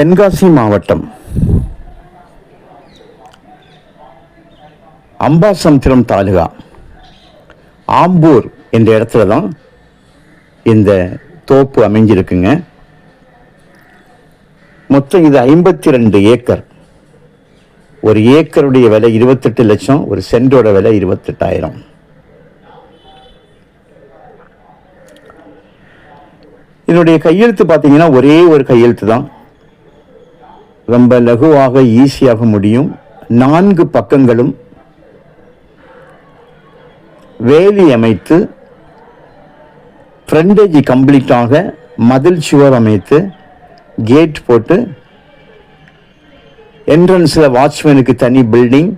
தென்காசி மாவட்டம். அம்பாசமுத்திரம் தாலுகா. ஆம்பூர் என்ற இடத்துல தான் இந்த தோப்பு அமைஞ்சிருக்குங்க. மொத்தம் இது ஐம்பத்தி ரெண்டு ஏக்கர். ஒரு ஏக்கருடைய விலை இருபத்தெட்டு லட்சம் ஒரு சென்டோட விலை இருபத்தெட்டாயிரம். என்னுடைய கையெழுத்து பார்த்தீங்கன்னா ஒரே ஒரு கையெழுத்து தான். ரொம்ப லகுவாக ஈஸியாக முடியும். நான்கு பக்கங்களும் வேலி அமைத்து ஃப்ரண்டேஜ் கம்ப்ளீட்டாக மதில் சுவர் அமைத்து கேட் போட்டு என்ட்ரன்ஸில் வாட்ச்மேனுக்கு தனி பில்டிங்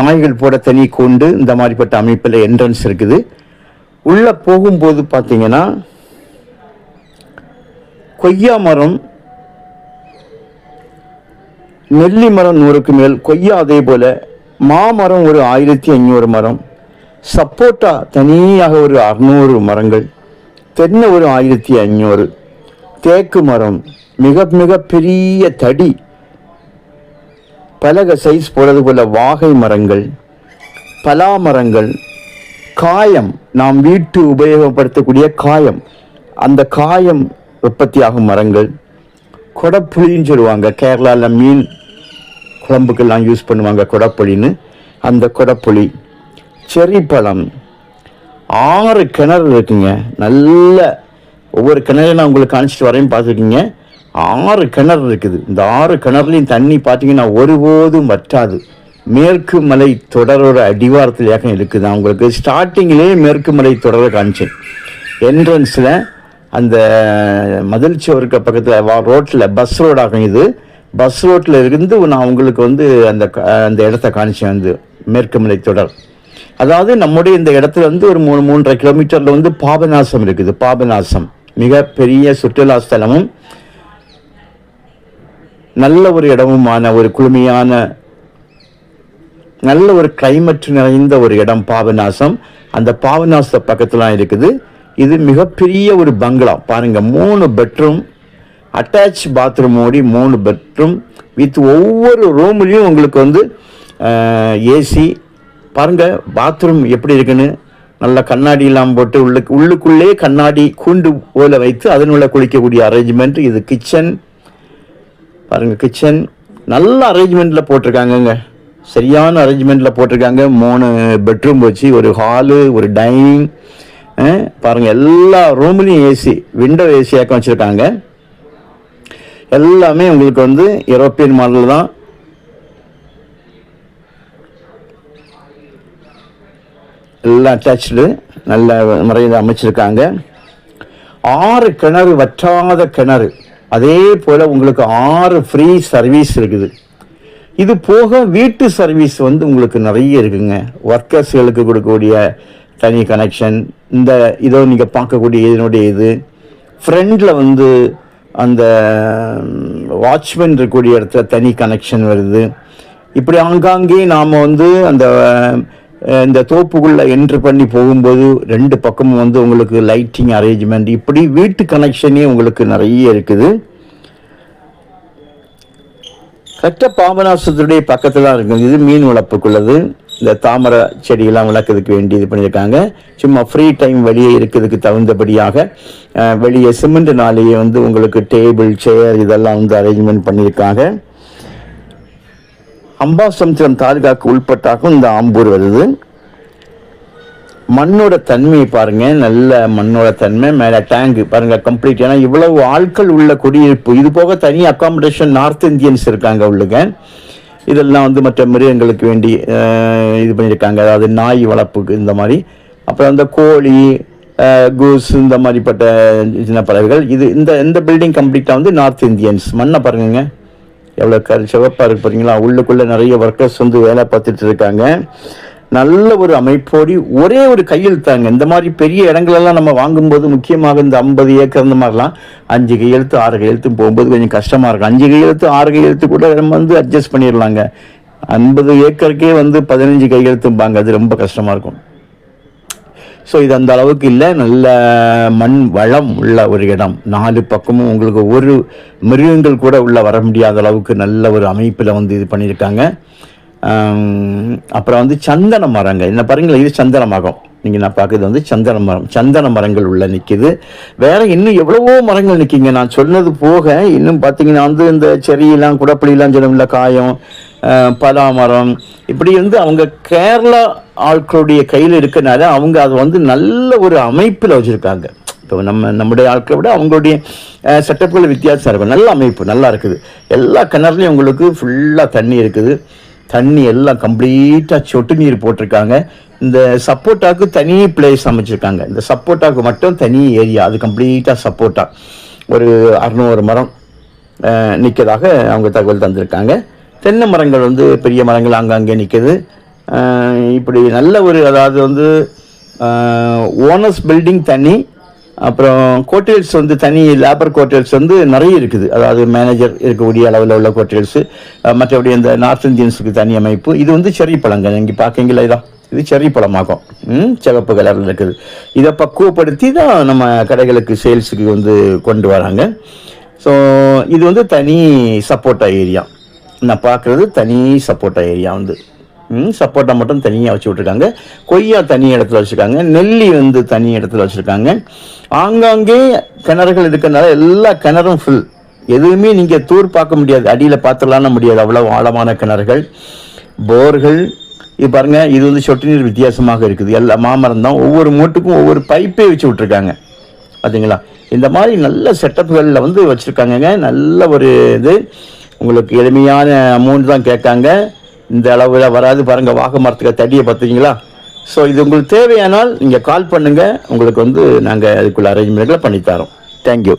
நாய்கள் போட தனி கொண்டு இந்த மாதிரிப்பட்ட அமைப்பில் என்ட்ரன்ஸ் இருக்குது. உள்ளே போகும்போது பார்த்தீங்கன்னா கொய்யா மரம் நெல்லி மரம் நூறுக்கு மேல் கொய்யா அதே போல் மாமரம் ஒரு ஆயிரத்தி ஐநூறு மரம் சப்போட்டா தனியாக ஒரு அறுநூறு மரங்கள் தென்னை ஒரு ஆயிரத்தி ஐநூறு தேக்கு மரம் மிக மிக பெரிய தடி பலக சைஸ் போடுறது போல வாகை மரங்கள் பலா மரங்கள் காயம் நாம் வீட்டு உபயோகப்படுத்தக்கூடிய காயம் அந்த காயம் உற்பத்தியாகும் மரங்கள். கொடப்புளின்னு சொல்லுவாங்க. கேரளாவில் மீன் குழம்புக்கெல்லாம் யூஸ் பண்ணுவாங்க கொடப்புளின்னு. அந்த கொடப்புளி செரி பழம் ஆறு கிணறு இருக்குங்க. நல்ல ஒவ்வொரு கிணறு நான் உங்களுக்கு அனுப்பிச்சிட்டு வரேன் பார்த்துருக்கீங்க. ஆறு கிணறு இருக்குது. இந்த ஆறு கிணறுலையும் தண்ணி பார்த்தீங்கன்னா ஒருபோதும் வற்றாது. மேற்கு மலை தொடரோட அடிவாரத்திலேயாக இருக்குது? நான் உங்களுக்கு ஸ்டார்டிங்லேயே மேற்கு மலை தொடரை காமிச்சேன். என்ட்ரன்ஸில் அந்த மதில் சுவருக்கு பக்கத்தில் வா ரோட்டில் பஸ் ரோடாகும் இது. பஸ் ரோட்டில் இருந்து நான் உங்களுக்கு வந்து அந்த அந்த இடத்த காணிச்சேன் வந்து மேற்கு மலை தொடர். அதாவது நம்முடைய இந்த இடத்துல வந்து ஒரு மூணு மூன்றரை கிலோமீட்டரில் வந்து பாபநாசம் இருக்குது பாபநாசம். மிக பெரிய சுற்றுலா ஸ்தலமும் நல்ல ஒரு இடமுமான ஒரு குளுமையான நல்ல ஒரு கிளைமேட் நிறைந்த ஒரு இடம் பாபநாசம். அந்த பாபநாசத்தை பக்கத்துலாம் இருக்குது. இது மிகப்பெரிய ஒரு பங்களா. பாருங்க மூணு பெட்ரூம் அட்டாச் பாத்ரூம் ஓடி மூணு பெட்ரூம் வித் ஒவ்வொரு ரூம்லேயும் உங்களுக்கு வந்து ஏசி பாருங்க பாத்ரூம் எப்படி இருக்குன்னு? நல்ல கண்ணாடியெல்லாம் போட்டு உள்ளுக்கு உள்ளுக்குள்ளே கண்ணாடி கூண்டு போல வைத்து அதனுள்ள குளிக்கக்கூடிய அரேஞ்ச்மெண்ட் இது கிச்சன் பாருங்க கிச்சன் நல்ல அரேஞ்ச்மெண்ட்டில் போட்டிருக்காங்கங்க. சரியான அரேஞ்ச்மெண்ட்டில் போட்டிருக்காங்க. மூணு பெட்ரூம் வச்சு ஒரு ஹாலு ஒரு டைனிங் பாருங்கள் எல்லா ரூம்லேயும் ஏசி விண்டோ ஏசியாக வச்சுருக்காங்க. எல்லாமே உங்களுக்கு வந்து யூரோப்பியன் மாடல் தான். எல்லாம் அட்டாச்சு நல்ல முறையில் அமைச்சிருக்காங்க. ஆறு கிணறு வற்றாத கிணறு. அதே போல் உங்களுக்கு ஆறு ஃப்ரீ சர்வீஸ் இருக்குது. இது போக வீட்டு சர்வீஸ் வந்து உங்களுக்கு நிறைய இருக்குங்க. ஒர்க்கர்ஸ்களுக்கு கொடுக்கக்கூடிய தனி கனெக்ஷன் இந்த இதோ நீங்கள் பார்க்கக்கூடிய இதனுடைய இது. ஃப்ரெண்டில் வந்து அந்த வாட்ச்மேன் இருக்கக்கூடிய இடத்துல தனி கனெக்ஷன் வருது. இப்படி ஆங்காங்கே நாம் வந்து அந்த இந்த தோப்புக்குள்ளே என்ட்ரு பண்ணி போகும்போது ரெண்டு பக்கமும் வந்து உங்களுக்கு லைட்டிங் அரேஞ்ச்மெண்ட் இப்படி வீட்டு கனெக்ஷனே உங்களுக்கு நிறைய இருக்குது. கரெக்டாக பாபநாசத்துடைய பக்கத்தில் தான் இருக்குது. இது மீன் வளர்ப்புக்குள்ளது. இந்த தாமரை செடியெல்லாம் வளர்க்கறதுக்கு வேண்டி இது பண்ணியிருக்காங்க. சும்மா ஃப்ரீ டைம் வெளியே இருக்கிறதுக்கு தகுந்தபடியாக வெளியே சிமெண்ட்னாலேயே வந்து உங்களுக்கு டேபிள் சேர் இதெல்லாம் வந்து அரேஞ்ச்மெண்ட் பண்ணியிருக்காங்க. அம்பாசமுத்திரம் தாலுகாக்கு உள்பட்டாக்கும் இந்த ஆம்பூர் வருது. மண்ணோட தன்மையை பாருங்க நல்ல மண்ணோட தன்மை மேல டேங்க் பாருங்க கம்ப்ளீட் ஏன்னா இவ்வளவு ஆட்கள் உள்ள குடியிருப்பு. இது போக தனி அகாமடேஷன் நார்த் இந்தியன்ஸ் இருக்காங்க உள்ளுங்க. இதெல்லாம் வந்து மற்ற மிருகங்களுக்கு வேண்டி இது பண்ணியிருக்காங்க. அதாவது நாய் வளர்ப்புக்கு இந்த மாதிரி. அப்புறம் அந்த கோழி கூஸ் இந்த மாதிரிப்பட்ட சின்ன பறவைகள். இது இந்த இந்த பில்டிங் கம்ப்ளீட்டாக வந்து நார்த் இந்தியன்ஸ் மண்ணை பாருங்கங்க. எவ்வளோ கரு சிவப்பாக இருக்கு பார்த்தீங்களா உள்ளுக்குள்ளே நிறைய ஒர்க்கர்ஸ் வந்து வேலை பார்த்துட்டு இருக்காங்க. நல்ல ஒரு அமைப்போடி ஒரே ஒரு கையெழுத்தாங்க இந்த மாதிரி பெரிய இடங்களெல்லாம் நம்ம வாங்கும்போது முக்கியமாக இந்த ஐம்பது ஏக்கர் இந்த மாதிரிலாம் அஞ்சு கையெழுத்து ஆறு கையெழுத்து போகும்போது கொஞ்சம் கஷ்டமாக இருக்கும். அஞ்சு கையெழுத்து ஆறு கையெழுத்து கூட நம்ம வந்து அட்ஜஸ்ட் பண்ணிடலாங்க. ஐம்பது ஏக்கருக்கே வந்து பதினஞ்சு கையெழுத்தும்பாங்க அது ரொம்ப கஷ்டமாக இருக்கும். ஸோ இது அந்த அளவுக்கு இல்லை. நல்ல மண் வளம் உள்ள ஒரு இடம். நாலு பக்கமும் உங்களுக்கு ஒரு மிருகங்கள் கூட உள்ளே வர முடியாத அளவுக்கு நல்ல ஒரு அமைப்பில் வந்து இது பண்ணியிருக்காங்க. அப்புறம் வந்து சந்தன மரங்கள். என்ன பாருங்களேன் இது சந்தன மரம். நீங்கள் நான் பார்க்குறது வந்து சந்தன மரம். சந்தன மரங்கள் உள்ள நிற்கிது வேற இன்னும் எவ்வளவோ மரங்கள் நிற்கிங்க நான் சொன்னது போக இன்னும் பார்த்தீங்கன்னா வந்து இந்த செரியெல்லாம் குடப்பள்ளிலாம் சொல்லும்ல காயம் பலா மரம் இப்படி வந்து அவங்க கேரளா ஆட்களுடைய கையில் இருக்கனால அவங்க அதை வந்து நல்ல ஒரு அமைப்பில் வச்சுருக்காங்க. இப்போ நம்ம நம்முடைய ஆட்களை விட அவங்களுடைய செட்டப்புகள் வித்தியாசம் இருக்கும் நல்ல அமைப்பு நல்லா இருக்குது. எல்லா கிணறுலையும் உங்களுக்கு ஃபுல்லாக தண்ணி இருக்குது. தண்ணி எல்லாம் கம்ப்ளீட்டாக சொட்டு நீர் போட்டிருக்காங்க. இந்த சப்போட்டாவுக்கு தனி பிளேஸ் அமைச்சிருக்காங்க. இந்த சப்போட்டாவுக்கு மட்டும் தனி ஏரியா அது கம்ப்ளீட்டாக சப்போட்டா. ஒரு அறுநூறு மரம் நிற்கதாக அவங்க தகவல் தந்திருக்காங்க. தென்னை மரங்கள் வந்து பெரிய மரங்கள் அங்கங்கே நிற்கிது இப்படி நல்ல ஒரு அதாவது வந்து ஓனர்ஸ் பில்டிங் தனி அப்புறம் கோட்டேல்ஸ் வந்து தனி லேபர் கோட்டேல்ஸ் வந்து நிறைய இருக்குது. அதாவது மேனேஜர் இருக்கக்கூடிய அளவில் உள்ள கோட்டேல்ஸு மற்றபடி இந்த நார்த் இந்தியன்ஸுக்கு தனி அமைப்பு. இது வந்து செரி பழங்க இங்கே பார்க்கீங்களா இதான் இது செரி பழமாகும். சிவப்பு கலரில் இருக்குது. இதை பக்குவப்படுத்தி தான் நம்ம கடைகளுக்கு சேல்ஸுக்கு வந்து கொண்டு வராங்க. ஸோ இது வந்து தனி சப்போட்டா ஏரியா நான் பார்க்குறது தனி சப்போட்டா ஏரியா வந்து. சப்போட்டா மட்டும் தனியாக வச்சு விட்ருக்காங்க கொய்யா தனி இடத்துல வச்சுருக்காங்க. நெல்லி வந்து தனி இடத்துல வச்சுருக்காங்க. ஆங்காங்கே கிணறுகள் இருக்கிறதுனால எல்லா கிணறும் ஃபுல் எதுவுமே நீங்கள் தூர் பார்க்க முடியாது. அடியில் பார்த்துடலான்னு முடியாது. அவ்வளோ ஆழமான கிணறுகள் போர்கள். இது பாருங்க இது வந்து சொட்டு நீர் வித்தியாசமாக இருக்குது. எல்லா மாமரம் தான். ஒவ்வொரு மூட்டுக்கும் ஒவ்வொரு பைப்பே வச்சு விட்ருக்காங்க பார்த்தீங்களா இந்த மாதிரி நல்ல செட்டப்புகளில் வந்து வச்சுருக்காங்கங்க. நல்ல ஒரு இது. உங்களுக்கு எளிமையான அமௌண்ட் தான் கேட்காங்க. இந்த அளவில் வராது பாருங்கள் வாக மரத்துக்கு தடியை பார்த்துக்கிங்களா ஸோ இது உங்களுக்கு தேவையானால் நீங்கள் கால் பண்ணுங்கள் உங்களுக்கு வந்து நாங்கள் அதுக்குள்ள அரேஞ்ச்மெண்ட்களை பண்ணித்தரோம். தேங்க்யூ